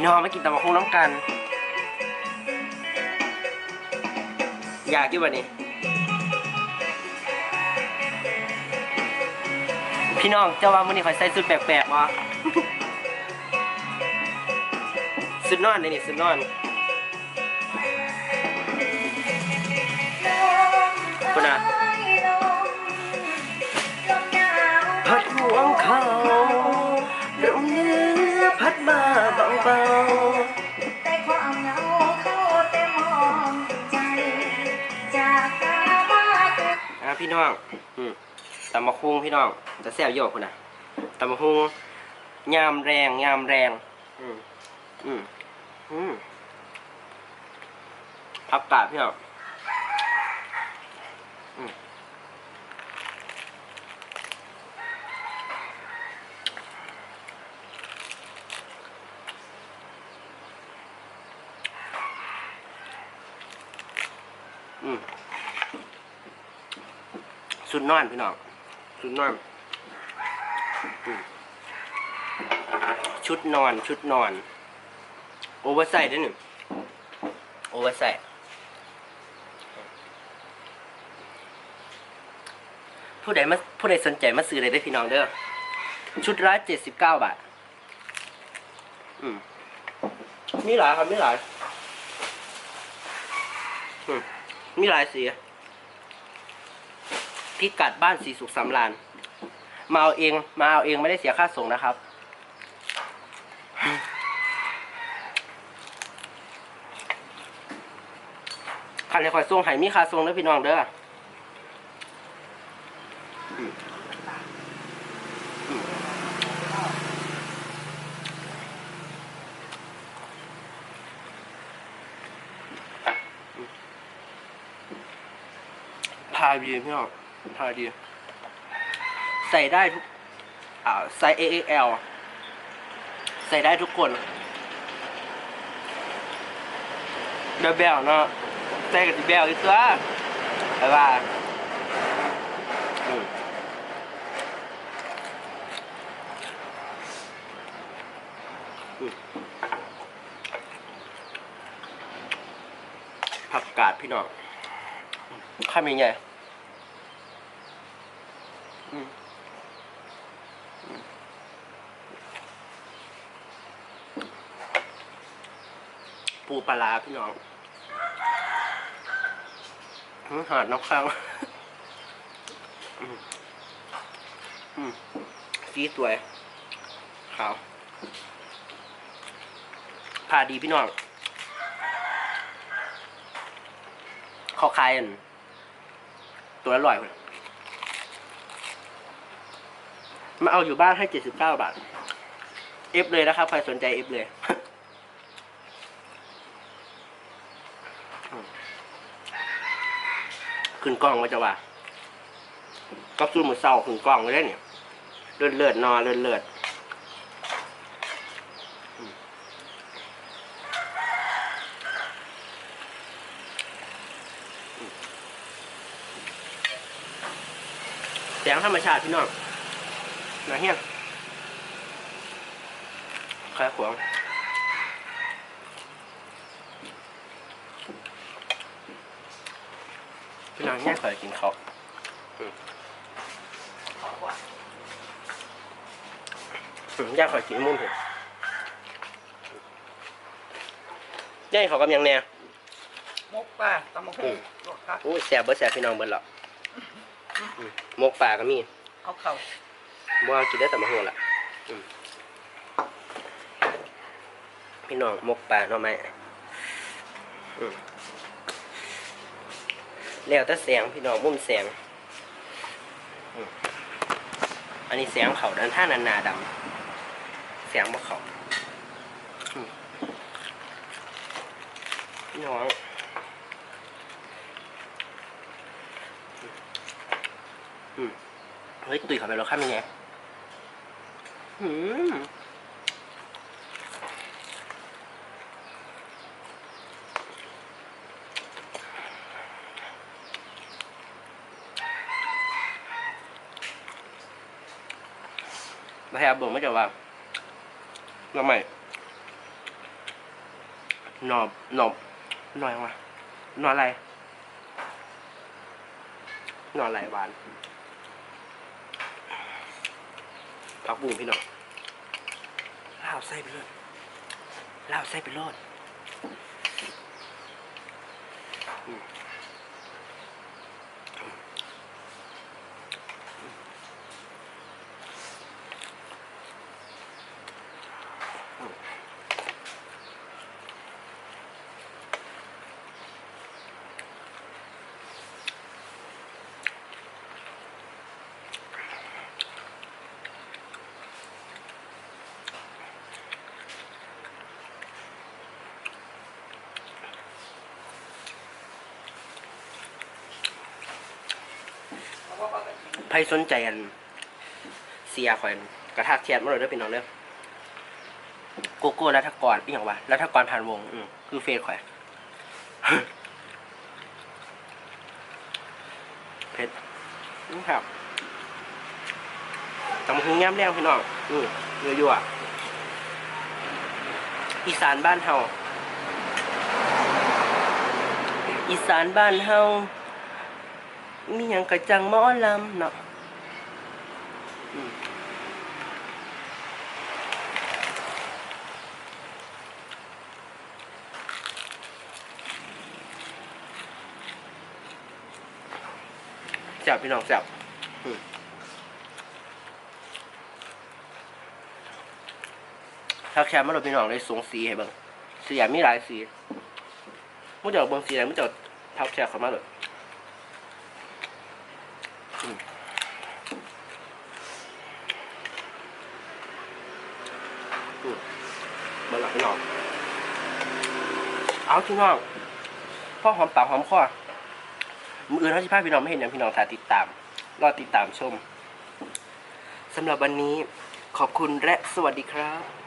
พี่น้องมากินตำบักหุ่งน้ำกัน อยากอยู่บ่นี่พี่น้องเจ้าว่ามื้อนี้ข่อยใส่สุดแปลกๆบ่สุดนอนนี่นี่สุดนอนคุณอะพัดห่วงเขา พี่น้องอืมตำมะคุงพี่น้องจะแซ่บโยกคุณนะตำมะคุงยามแรงยามแรง อืมอืมอืมพับกาดพี่น้องอือืม สุดนอนพี่น้องสุดนอนชุดนอนชุดนอน โอเวอร์ไซส์ด้วยหนึ่งโอเวอร์ไซส์ผู้ใดมาผู้ใดสนใจมาซื้อเลยได้พี่น้องเด้อชุดละเจ็ดสิบเก้าบาทอืมมีหลายครับมีหลายอืมมีหลายสี พิกัดบ้านสีสุขสำรานมาเอาเอง มาเอาเองไม่ได้เสียค่าส่งนะครับ คันเลยคอยส่งให้มีค่าส่งเด้อพี่น้องเด้อพาดีพี่น้อง พาดี ใส่ได้ทุกอ่าไซส์ XXL ใส่ได้ทุกคนเดบเบลเนาะใส่กับดีเบลอีกตัวไปว่าอืมอืมผักกาดพี่น้องข้ามยังไงอืมอืม ปูปลาร้าพี่น้องอื้อหาดนกข้างอืมอืมสีสวยขาวพาดีพี่น้องขาขายอัน ตัวละร้อยมาเอาอยู่บ้านให้เจ็ดสิบเก้าบาท เอฟเลยนะครับ ใครสนใจเอฟเลย ขึ้นกล้องก็จะว่าก็สู้มือเศร้าขึ้นกล้องเลยเนี่ยเลือดเลือดนอเลือดเลือดอืมอืมแสงธรรมชาติพี่น้องนะเฮียขายขวาง พี่น้องแย่ขอยกินเขาวอืมอืมย่าขอยกินมุ่นเถอะย่าเขากำยังแน่มกป่าตำมะฮุ่งลวกผักโอ้ยแสบเบิดแสบพี่น้องเบิดหรอกอืมหมกป่าก็มี เอาเข่าบ่เอากินได้แต่มาหัวละอืมพี่น้องหมกป่าเนาะไหมอืม แล้วแต่แสงพี่น้องมุมแสง อันนี้แสงเขาด้านท่านานาดำแสงบ่เขาพี่น้องอืมเฮ้ยตุยเขาไปแล้วข้ามยังไงอืม มาให้อาเบิ่งไม่จะว่าน้ำใหม่หนอบหนอบหน่อยมาหนออะไรหนออะไรหวานผักบุ้งพี่น้องลาวใส่ไปเลยลาวใส่ไปโลดอืม ใครสนใจอันเสียข่อยกระทากแชทมาเลยด้วยพี่น้องเด้อโกโก้รัฐกรอีหยังวะรัฐกรผ่านวง อืมคือเฟซข่อยเพชรนี่ครับตำหูงามแรงพี่น้องอืมเยอะๆอะอีสานบ้านเฮาอีสานบ้านเฮา มีหยังกระจังหมอลำเนาะอืมแซ่บพี่น้องแซ่บอืมถ้าแคมมาเราพี่น้องได้สูงสีให้เบิ่งสีอยากมีหลายสีมุดเดี๋ยวเบิ่งสีอะไรมุดเดี๋ยวทักแชร์เข้ามาเลย เบิ่ง หลังพี่น้องเอาพี่น้องพ่อหอมปากหอมคอมืออื่นเขาสิพาพี่น้องไม่เห็นอย่างพี่น้องถ้าติดตาม รอติดตามชมสำหรับวันนี้ขอบคุณและสวัสดีครับ